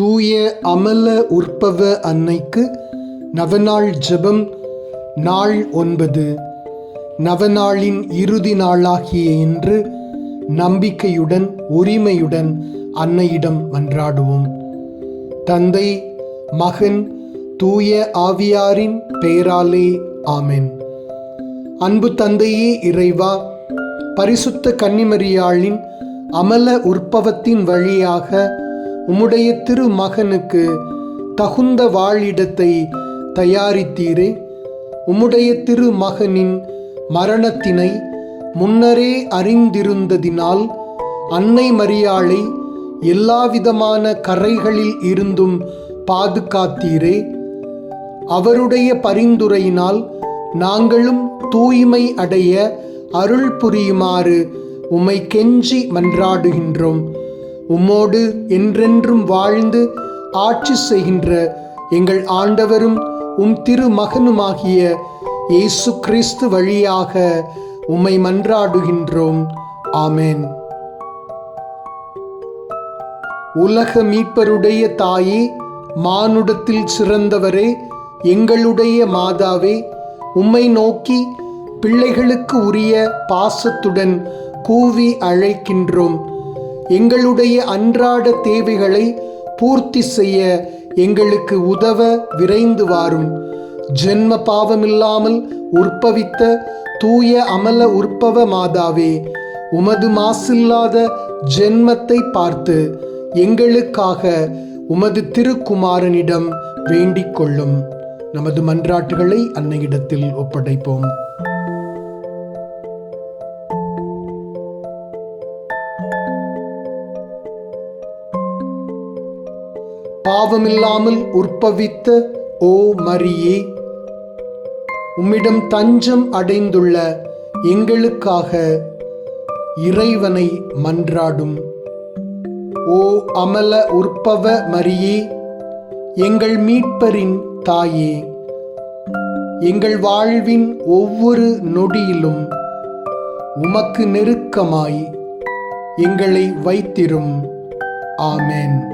தூய அமல உற்பவ அன்னைக்கு நவநாள் ஜெபம் நாள் ஒன்பது. நவநாளின் இறுதி நாளாகிய இன்று நம்பிக்கையுடன் உரிமையுடன் அன்னையிடம் மன்றாடுவோம். தந்தை மகன் தூய ஆவியாரின் பெயராலே ஆமென். அன்பு தந்தையே இறைவா பரிசுத்த கன்னிமரியாளின் அமல உற்பவத்தின் வழியாக உம்முடைய திருமகனுக்கு தகுந்த வாழிடத்தை தயாரித்தீரே. உம்முடைய திருமகனின் மரணத்தினை முன்னரே அறிந்திருந்ததினால் அன்னை மரியாளை எல்லாவிதமான கரைகளில் இருந்தும் பாதுகாத்தீரே. அவருடைய பரிந்துரையினால் நாங்களும் தூய்மை அடைய அருள் புரியுமாறு உம்மை கெஞ்சி மன்றாடுகின்றோம். உம்மோடு என்றென்றும் வாழ்ந்து ஆட்சி செய்கின்ற எங்கள் ஆண்டவரும் உம் திருமகனுமாகிய இயேசு கிறிஸ்து வழியாக உம்மை மன்றாடுகின்றோம். ஆமென். உலக மீட்பருடைய தாயே மானுடத்தில் சிறந்தவரே எங்களுடைய மாதாவே உம்மை நோக்கி பிள்ளைகளுக்கு உரிய பாசத்துடன் கூவி அழைக்கின்றோம். எங்களுடைய அன்றாட தேவைகளை பூர்த்தி செய்ய எங்களுக்கு உதவ விரைந்து வாரும். ஜென்ம பாவமில்லாமல் உற்பவித்த தூய அமல உற்பவ மாதாவே உமது மாசில்லாத ஜென்மத்தை பார்த்து எங்களுக்காக உமது திருக்குமாரனிடம் வேண்டிக் கொள்ளும். நமது மன்றாட்டுகளை அன்னையிடத்தில் ஒப்படைப்போம். பாவமில்லாமல் உற்பவித்த ஓ மரியே உம்மிடம் தஞ்சம் அடைந்துள்ள எங்களுக்காக இறைவனை மன்றாடும். ஓ அமல உற்பவ மரியே எங்கள் மீட்பரின் தாயே எங்கள் வாழ்வின் ஒவ்வொரு நொடியிலும் உமக்கு நெருக்கமாய் எங்களை வைத்திரும். ஆமென்.